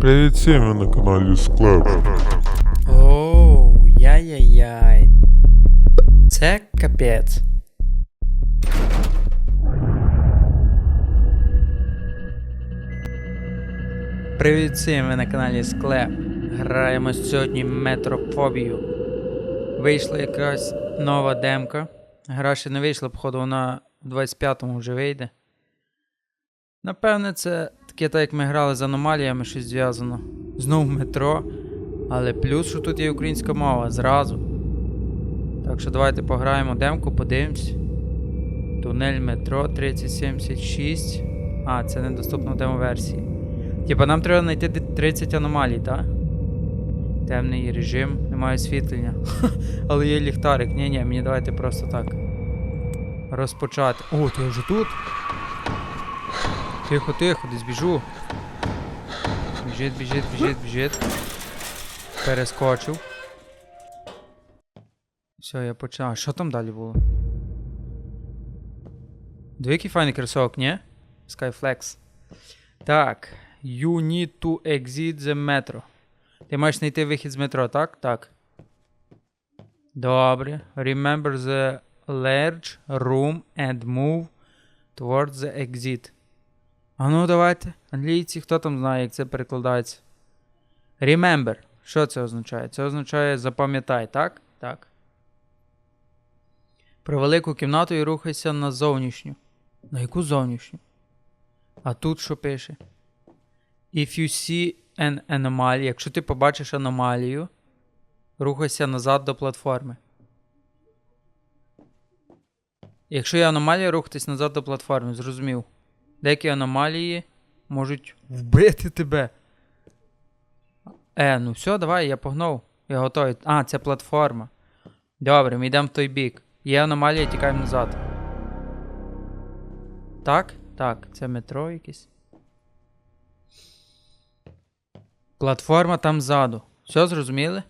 Привіт всім ви на каналі Склеп. Оу, яй-яй-яй. Це капець. Привіт всім, ви на каналі Склеп. Граємо сьогодні метрофобію. Вийшла якась нова демка. Гра ще не вийшла, походу, вона в 25-му вже вийде. Напевне, це таке, так як ми грали з аномаліями, щось зв'язано. Знову метро. Але плюс, що тут є українська мова зразу. Так що давайте пограємо демку, подивимось. Тунель метро 3076. А, це недоступно в демо-версії. Типа нам треба знайти 30 аномалій, так? Темний режим, немає освітлення. Але є ліхтарик. Ні, ні, мені давайте просто так. Розпочати. О, ти вже тут? Тихо, тихо, десь біжу. Біжить, біжить, біжить, біжить. Перескочив. Все, я почав. Що там далі було? Диви, який файний ні? Skyflex. Так. You need to exit the metro. Ти маєш знайти вихід з метро, так? Так. Добре. Remember the large room and move towards the exit. А ну давайте. Англійці, хто там знає, як це перекладається? Remember. Що це означає? Це означає запам'ятай, так? Так. Про велику кімнату і рухайся на зовнішню. На яку зовнішню? А тут що пише? If you see an anomaly, якщо ти побачиш аномалію, рухайся назад до платформи. Якщо є аномалія, рухатись назад до платформи, зрозумів. Деякі аномалії можуть вбити тебе. Е, ну все, давай, я погнав. Я готовий. А, це платформа. Добре, ми йдемо в той бік. Є аномалія, тікаємо назад. Так? Так, це метро якесь. Платформа там ззаду. Все зрозуміли?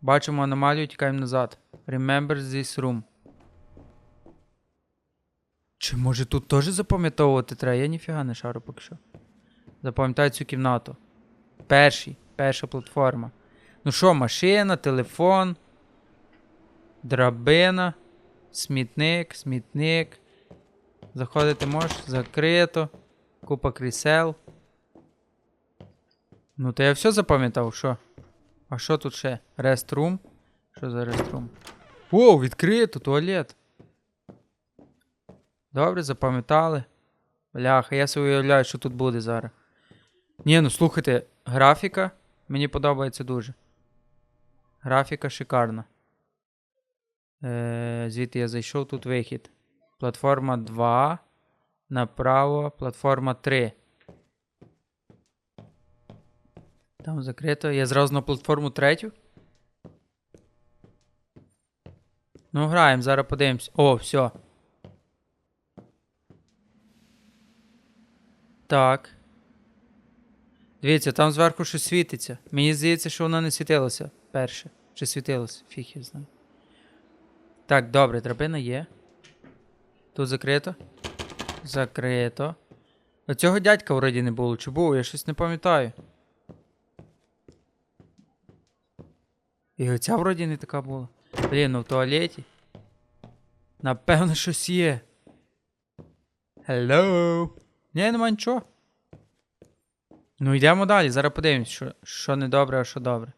Бачимо аномалію, тікаємо назад. Remember this room. Чи може тут теж запам'ятовувати треба? Я ніфіга не шару поки що. Запам'ятай цю кімнату. Перший, перша платформа. Ну що, машина, телефон, драбина, смітник, смітник. Заходити можеш, закрито, купа крісел. Ну, то я все запам'ятав, що? А що тут ще? Реструм? Що за реструм? О, відкрито, туалет. Добре, запам'ятали. Бляха, я собі уявляю, що тут буде зараз. Ні, ну слухайте, графіка мені подобається дуже. Графіка шикарна. Е, звідти я зайшов, тут вихід. Платформа 2. Направо, платформа 3. Там закрито. Я зразу на платформу 3. Ну, граємо, зараз подивимось. О, все. Так. Дивіться, там зверху щось світиться. Мені здається, що воно не світилося перше. Чи світилося? Фіг я знаю. Так, добре, драбина є. Тут закрито. Закрито. Оцього дядька вроді не було. Чи був? Я щось не пам'ятаю. І оця вроді не така була. Блін, ну в туалеті. Напевно, щось є. Hello. Ні, нема нічого. Ну йдемо далі, зараз подивимось, що, що не добре, а що добре.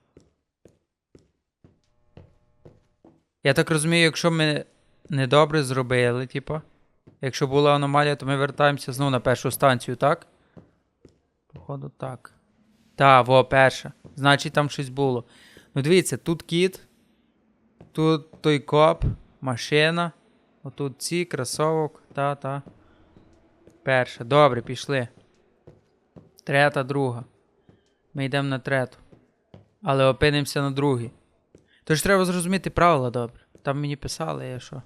Я так розумію, якщо ми недобре зробили, типа. Якщо була аномалія, то ми вертаємося знову на першу станцію, так? Походу, так. Та, во, перша. Значить, там щось було. Ну, дивіться, тут кіт, тут той коп, машина. Отут ці, кросовок, та-та. Перша. Добре, пішли. Трета, друга. Ми йдемо на трету. Але опинимося на другій. Тож треба зрозуміти правила добре. Там мені писали, я що.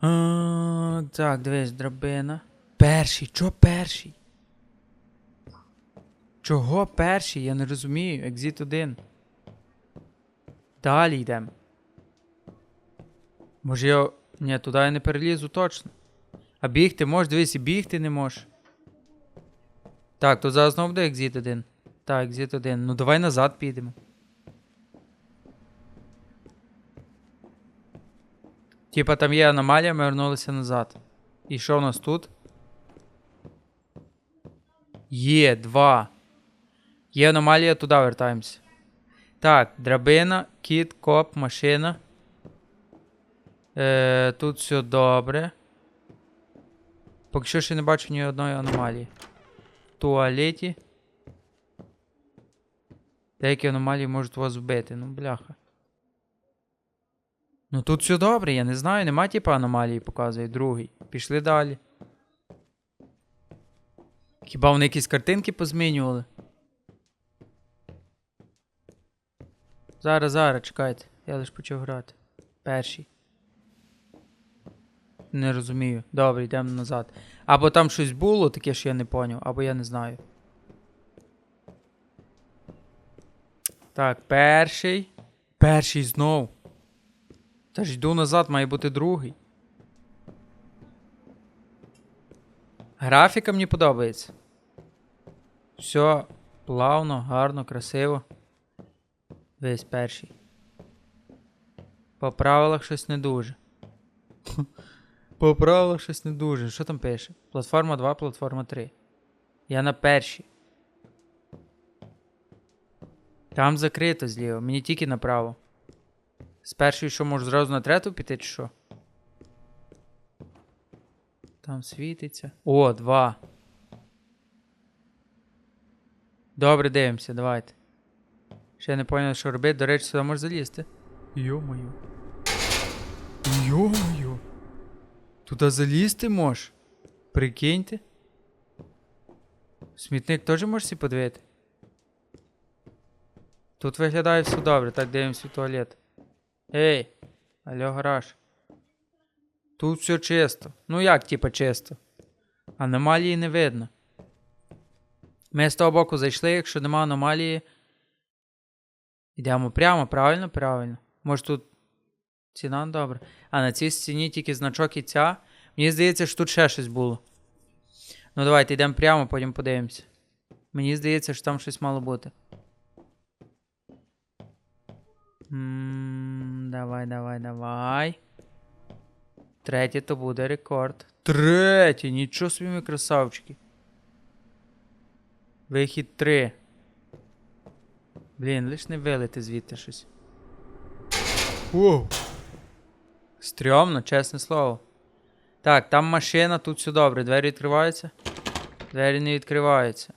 А, так, дивись, драбина. Перший, чого перший? Чого перший? Я не розумію. Екзит 1. Далі йдемо. Може я. Ні, туди я не перелізу точно. А бігти можеш, дивись, і бігти не можеш. Так, тут зараз знову буде екзит один. Так, екзит один. Ну давай назад підемо. Типа там є аномалія, ми вернулися назад. І що у нас тут? Є, два. Є аномалія, туди вертаємося. Так, драбина, кіт, коп, машина. Е, тут все добре. Поки що ще не бачу ні одної аномалії. Туалеті. Деякі аномалії можуть вас вбити, ну бляха. Ну тут все добре, я не знаю, нема типу аномалії, показує другий. Пішли далі. Хіба вони якісь картинки позмінювали? Зараз, зараз, чекайте. Я лише почав грати. Перший. Не розумію. Добре, йдемо назад. Або там щось було, таке, що я не поняв, або я не знаю. Так, перший. Перший знов. Та ж йду назад, має бути другий. Графіка мені подобається. Все плавно, гарно, красиво. Весь перший. По правилах щось не дуже. По щось не дуже. Що там пише? Платформа 2, платформа 3. Я на першій. Там закрито зліва, мені тільки направо. З першої що можу зразу на трету піти, чи що? Там світиться. О, два. Добре, дивимося, давайте. Ще не поняв, що робити. До речі, сюди можеш залізти. Йо-моє. Йо-моє. Туди залізти можеш? Прикиньте. Смітник теж можеш сі подивити? Тут виглядає все добре, так дивимося в туалет. Ей, алло, гараж. Тут все чисто. Ну як, типа, чисто? Аномалії не видно. Ми з того боку зайшли, якщо нема аномалії. Йдемо прямо, правильно? Правильно. Може тут ціна добре. А на цій стіні тільки значок і ця. Мені здається, що тут ще щось було. Ну давайте йдемо прямо, потім подивимося. Мені здається, що там щось мало бути. М, Давай, давай, давай. Третє то буде рекорд. Третє! Нічого собі ми красавчики. Вихід 3. Блін, лиш не вилити звідти щось. Воу. Стрьомно, чесне слово. Так, там машина, тут все добре. Двері відкриваються. Двері не відкриваються.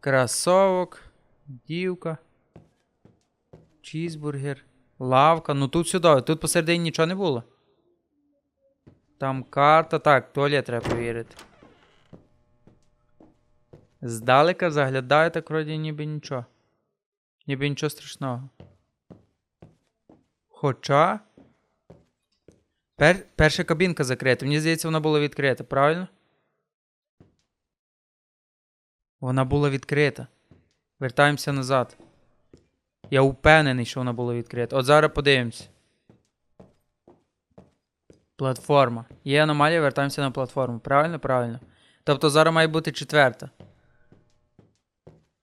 Красовок. Дівка. Чізбургер. Лавка. Ну тут все добре. Тут посередині нічого не було. Там карта. Так, туалет треба перевірити. Здалека заглядаю, так вроді ніби нічого. Ніби нічого страшного. Хоча. Пер... Перша кабінка закрита. Мені здається, вона була відкрита, правильно? Вона була відкрита. Вертаємося назад. Я впевнений, що вона була відкрита. От зараз подивимось. Платформа. Є аномалія, вертаємося на платформу. Правильно? Правильно. Тобто зараз має бути четверта.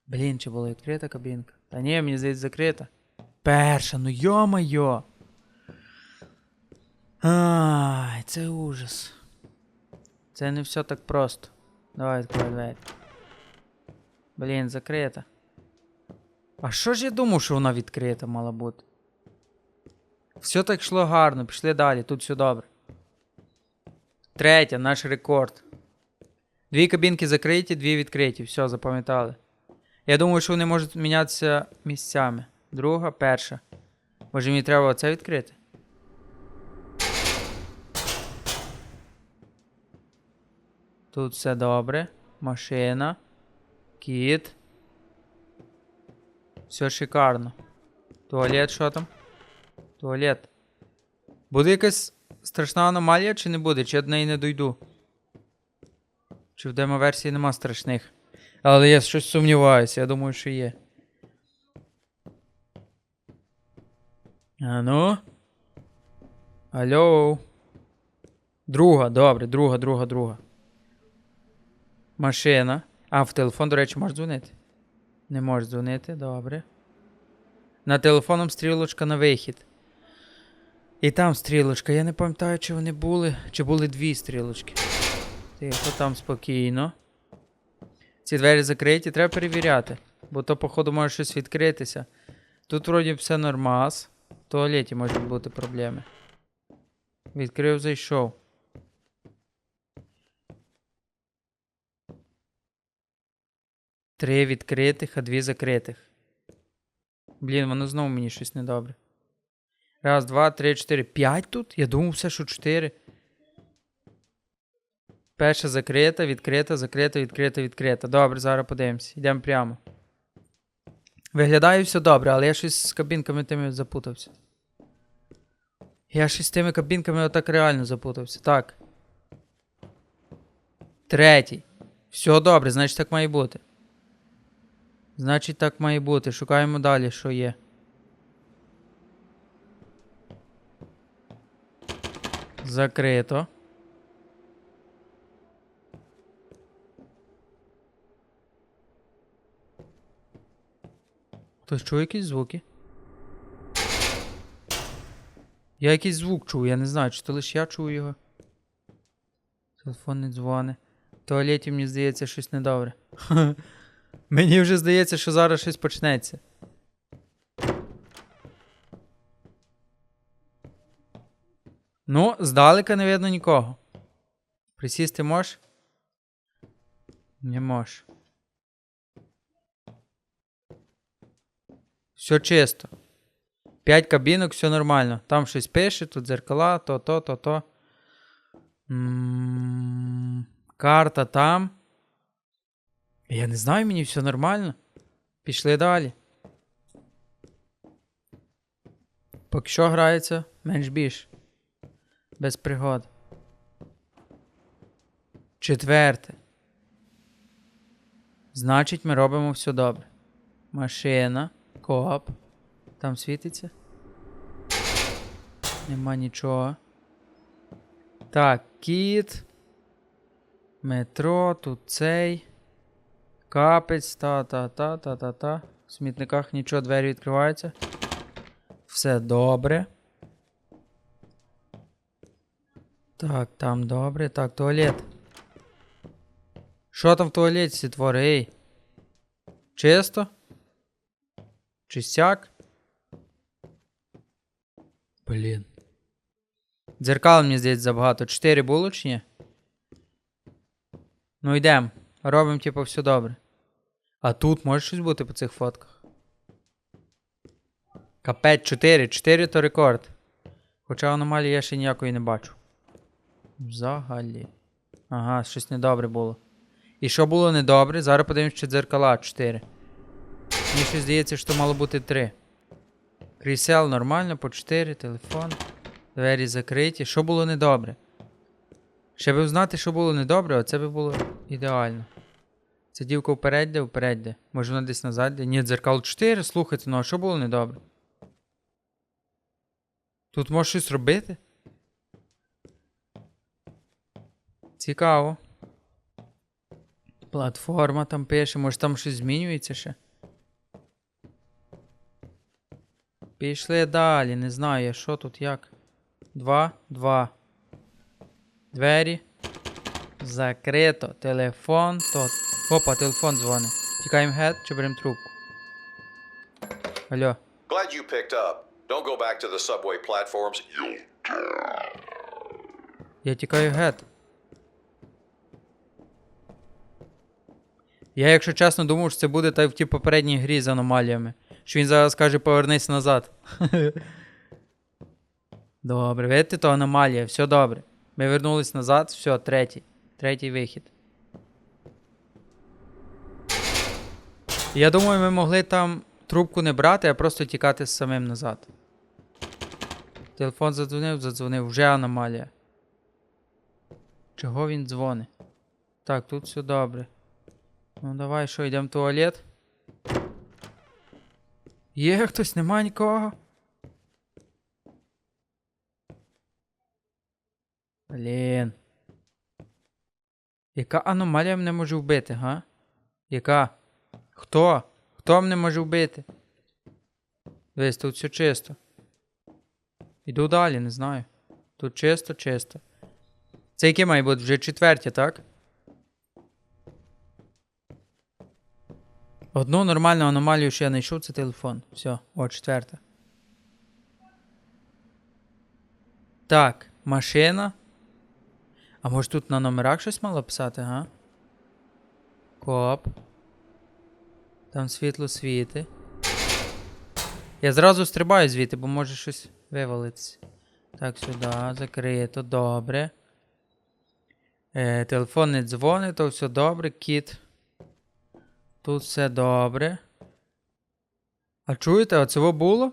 Блін, чи була відкрита кабінка? Та ні, мені здається, закрита. Перша, ну йо-моє. Ай, це ужас. Це не все так просто. Давай відкривай. Блін, закрита. А що ж я думав, що вона відкрита мала бути? Все так йшло гарно, пішли далі, тут все добре. Третя, наш рекорд. Дві кабінки закриті, дві відкриті. Все, запам'ятали. Я думаю, що вони можуть мінятися місцями. Друга, перша. Може мені треба оце відкрити? Тут все добре. Машина. Кіт. Все шикарно. Туалет, що там? Туалет. Буде якась страшна аномалія, чи не буде? Чи я до неї не дойду? Чи в демо-версії нема страшних? Але я щось сумніваюся, я думаю, що є. А ну. Алло. Друга, добре, друга, друга, друга. Машина. А, в телефон, до речі, можеш дзвонити? Не можеш дзвонити, добре. На телефоном стрілочка на вихід. І там стрілочка. Я не пам'ятаю, чи вони були, чи були дві стрілочки. Тихо, там спокійно. Ці двері закриті, треба перевіряти. Бо то, походу, може щось відкритися. Тут вроді все нормас. В туалеті можуть бути проблеми. Відкрив, зайшов. Три відкритих, а дві закритих. Блін, воно знову мені щось недобре. Раз, два, три, чотири. П'ять тут? Я думав все, що чотири. Перша закрита, відкрита, закрита, відкрита, відкрита. Добре, зараз подивимось. Йдемо прямо. Виглядає все добре, але я щось з кабінками тими запутався. Я щось з тими кабінками отак реально запутався. Так. Третій. Все добре, значить так має бути. Значить, так має бути. Шукаємо далі, що є. Закрито. Хтось чує якісь звуки? Я якийсь звук чую, я не знаю, чи то лише я чую його. Телефон не дзвони. В туалеті мені здається щось недобре. Мені вже здається, що зараз щось почнеться. Ну, здалека не видно нікого. Присісти можеш? Не можеш. Все чисто. П'ять кабінок, все нормально. Там щось пише, тут дзеркала, то, то, то, то. М, Карта там. Я не знаю, мені все нормально. Пішли далі. Поки що грається менш більш. Без пригод. Четверте. Значить, ми робимо все добре. Машина, коп. Там світиться. Нема нічого. Так, кіт. Метро, тут цей. Капець, та-та-та-та-та-та. В смітниках нічого, двері відкриваються. Все добре. Так, там добре. Так, туалет. Що там в туалеті, твори? Ей? Чисто? Чистяк? Блін. Дзеркал, мені здається, забагато. Чотири було чи ні? Ну йдемо. Робимо, типу, все добре. А тут може щось бути по цих фотках? Капець 4. 4 то рекорд. Хоча аномалії я ще ніякої не бачу. Взагалі. Ага, щось недобре було. І що було недобре? Зараз подивимось, чи дзеркала 4. Мені щось здається, що мало бути 3. Крісел нормально, по 4, телефон. Двері закриті. Що було недобре? Ще би знати, що було недобре, оце би було ідеально. Це дівка вперед де, вперед. Може вона десь назад. Ні, дзеркало 4, слухайте, ну а що було недобре? Тут може щось робити? Цікаво. Платформа там пише, може там щось змінюється ще. Пішли далі, не знаю, що тут як. Два, два. Двері. Закрито. Телефон. То. Опа, телефон дзвонить. Тікаємо гет чи беремо трубку. Алло. Glad you picked up. Don't go back to the subway platforms. Я тікаю гет. Я, якщо чесно, думав, що це буде так в тій попередній грі з аномаліями. Що він зараз каже повернись назад. Добре, видите, то аномалія, все добре. Ми вернулись назад, все, третій. Третій вихід. Я думаю, ми могли там трубку не брати, а просто тікати з самим назад. Телефон задзвонив, задзвонив, вже аномалія. Чого він дзвонить? Так, тут все добре. Ну давай, що, йдемо в туалет? Є хтось, нема нікого. Блін. Яка аномалія мене може вбити, га? Яка? Хто? Хто мене може вбити? Дивись, тут все чисто. Іду далі, не знаю. Тут чисто, чисто. Це яке має бути? Вже четверті, так? Одну нормальну аномалію, що я знайшов, це телефон. Все, о, четверта. Так, машина. А може тут на номерах щось мало писати, га? Коп. Там світло світи. Я зразу стрибаю звідти, бо може щось вивалитися. Так, сюди, закрито, добре. Е, телефон не дзвонить, то все добре, кіт. Тут все добре. А чуєте, а цього було?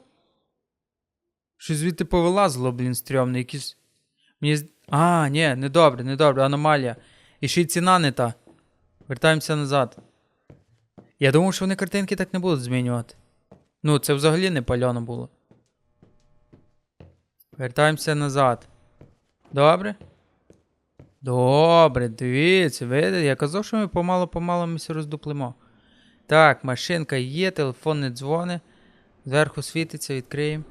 Щось звідти повилазило, блін, стрьомно, якісь. Мені. А, ні, не добре, не добре, аномалія. І ще й ціна не та. Вертаємося назад. Я думав, що вони картинки так не будуть змінювати. Ну, це взагалі не пальоно було. Вертаємося назад. Добре? Добре, дивіться, видите, я казав, що ми помало-помало все роздуплимо. Так, машинка є, телефон не дзвони. Зверху світиться, відкриємо.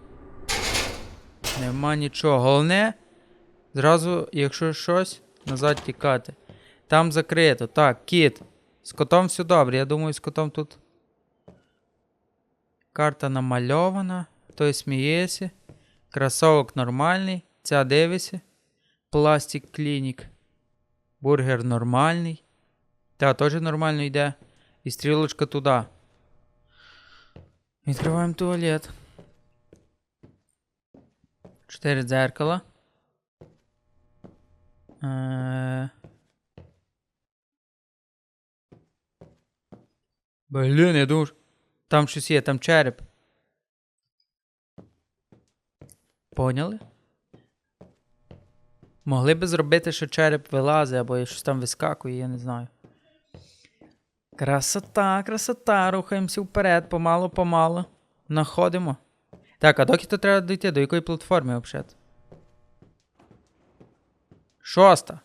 Нема нічого. Головне, зразу, якщо щось, назад тікати. Там закрито. Так, кіт. З котом все добре. Я думаю, з котом тут. Карта намальована. Той сміється. Кросовок нормальний. Ця дивиться. Пластик клінік. Бургер нормальний. Та, теж нормально йде. І стрілочка туди. Відкриваємо туалет. Чотири дзеркала. Е... Блін, я думав, там щось є, там череп. Поняли? Могли би зробити, що череп вилазить, або щось там вискакує, я не знаю. Красота, красота, рухаємося вперед, помалу-помалу. Находимо. Так, а доки то треба дійти, до якої платформи взагалі? Шоста.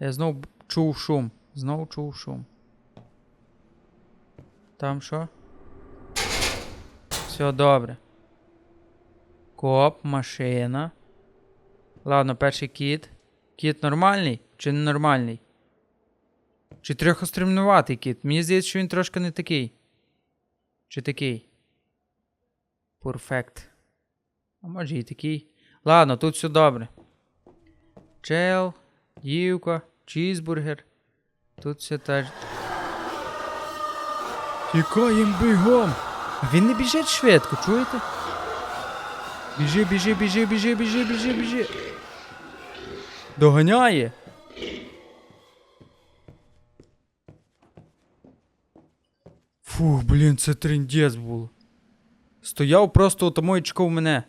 Я знов чув шум. Знову чув шум. Там що? Все добре. Коп, машина. Ладно, перший кіт. Кіт нормальний чи ненормальний? Чи трьохостремнуватий кіт? Мені здається, що він трошки не такий. Чи такий? Перфект. А може і такий. Ладно, тут все добре. Чел, дівка, чізбургер. Тут все теж. Тікаєм бігом. Він не біжить швидко, чуєте? Біжи, біжи, біжи, біжи, біжи, біжи, біжи. Доганяє. Фух, блін, це трендець було. Стояв просто тому і чекав мене.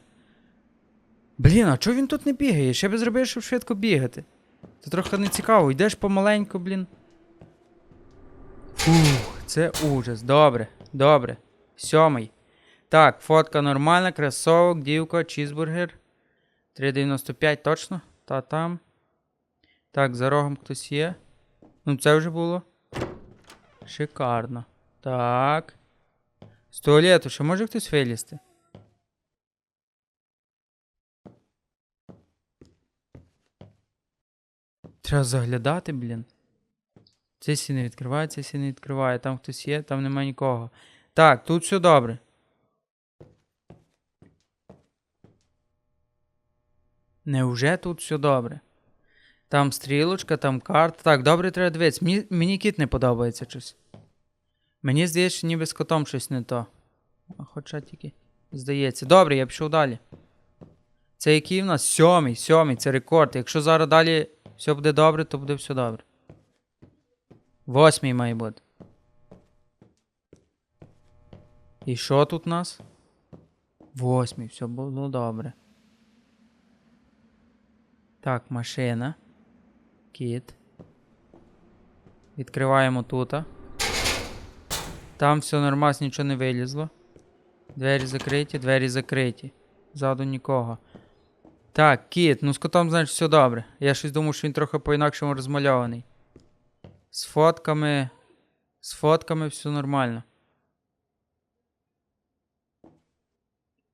Блін, а чого він тут не бігає? Ще би зробив, щоб швидко бігати. Це трохи не цікаво, йдеш помаленьку, блін. Фух, це ужас. Добре, добре. Сьомий. Так, фотка нормальна, кросовок, дівка, чізбургер. 3,95 точно? Та там. Так, за рогом хтось є. Ну, це вже було. Шикарно. Так. З туалету, ще може хтось вилізти? Треба заглядати, блін. Це сі не відкриває, це сі не відкриває. Там хтось є, там нема нікого. Так, тут все добре. Невже тут все добре? Там стрілочка, там карта. Так, добре треба дивитися. Мені, мені кіт не подобається щось. Мені здається, ніби з котом щось не то. А хоча тільки. Здається. Добре, я пішов далі. Це який в нас? Сьомий, сьомий, це рекорд. Якщо зараз далі все буде добре, то буде все добре. Восьмий має бути. І що тут у нас? Восьмий, все було добре. Так, машина. Кіт. Відкриваємо тут. Там все нормально, нічого не вилізло. Двері закриті, двері закриті. Ззаду нікого. Так, кіт, ну з котом, значить, все добре. Я щось думав, що він трохи по-інакшому розмальований. З фотками. З фотками все нормально.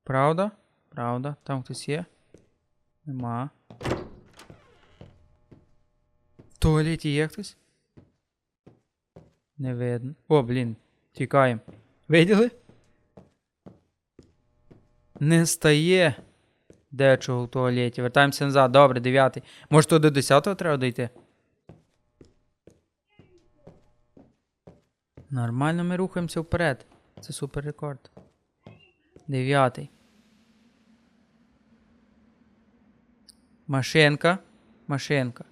Правда? Правда? Там хтось є? Нема. В туалеті є хтось? Не видно. О, блін. Тікаємо. Виділи? Не стає. Дечого в туалеті. Вертаємося назад. Добре, дев'ятий. Може, то до десятого треба дійти? Нормально ми рухаємося вперед. Це супер рекорд. Дев'ятий. Машинка. Машинка.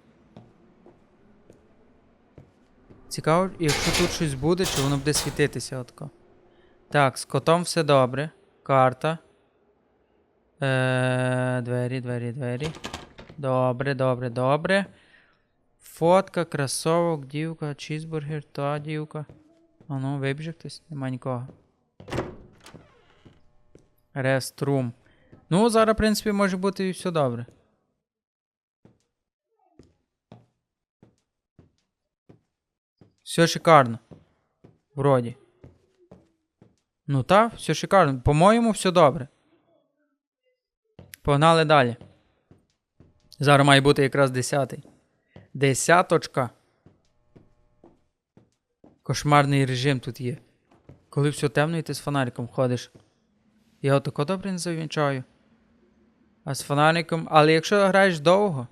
Цікаво, якщо тут щось буде, чи воно буде світитися отко. Так, з котом все добре. Карта. Е, двері, двері, двері. Добре, добре, добре. Фотка, кросовок, дівка, чізбургер, та дівка. А ну, вибіже хтось? Нема нікого. Реструм. Ну, зараз, в принципі, може бути і все добре. Все шикарно. Вроді. Ну так, все шикарно. По-моєму, все добре. Погнали далі. Зараз має бути якраз десятий. Десяточка. Кошмарний режим тут є. Коли все темно і ти з фонариком ходиш. Я отако добре не завінчаю. А з фонариком. Але якщо граєш довго,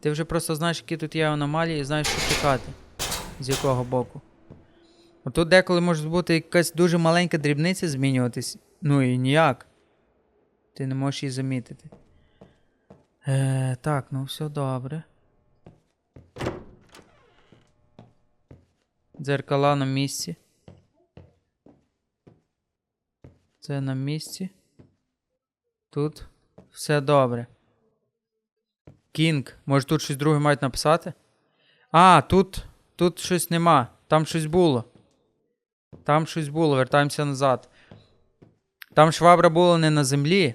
ти вже просто знаєш, які тут є аномалії і знаєш, що чекати. З якого боку. Отут деколи може бути якась дуже маленька дрібниця змінюватись. Ну і ніяк. Ти не можеш її замітити. Е, так, ну все добре. Дзеркала на місці. Це на місці. Тут все добре. Кінг. Може тут щось друге мають написати? А, тут. Тут щось нема. Там щось було. Там щось було. Вертаємося назад. Там швабра була не на землі,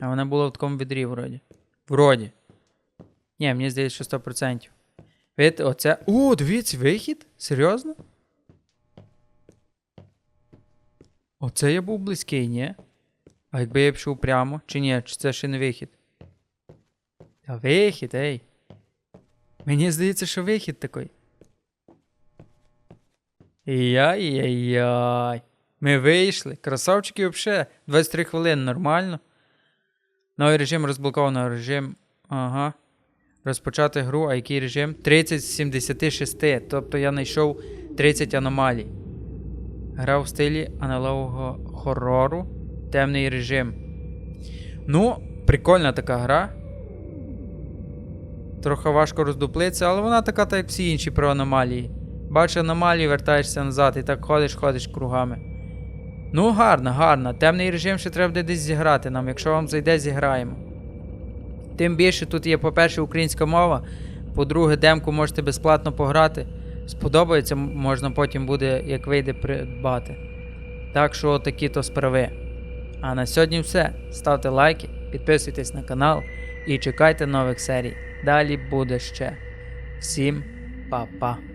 а вона була в такому відрі, вроді. Вроді. Ні, мені здається, що 100%. Видите, оце. О, дивіться, вихід? Серйозно? Оце я був близький, ні? А якби я пішов прямо, чи ні, чи це ще не вихід? Та вихід, ей. Мені здається, що вихід такий. Яй-яй-яй. Ми вийшли. Красавчики взагалі. 23 хвилини, нормально. Новий режим розблоковано. Режим. Ага. Розпочати гру, а який режим? 30 з 76. Тобто я знайшов 30 аномалій. Гра в стилі аналогового хорору. Темний режим. Ну, прикольна така гра. Трохи важко роздуплитися, але вона така, так як всі інші про аномалії. Бачиш аномалії, вертаєшся назад і так ходиш, ходиш кругами. Ну, гарно, гарно. Темний режим ще треба десь зіграти нам. Якщо вам зайде, зіграємо. Тим більше тут є, по-перше, українська мова. По-друге, демку можете безплатно пограти. Сподобається, можна потім буде, як вийде, придбати. Так що такі то справи. А на сьогодні все. Ставте лайки, підписуйтесь на канал і чекайте нових серій. Далі буде ще. Всім па-па.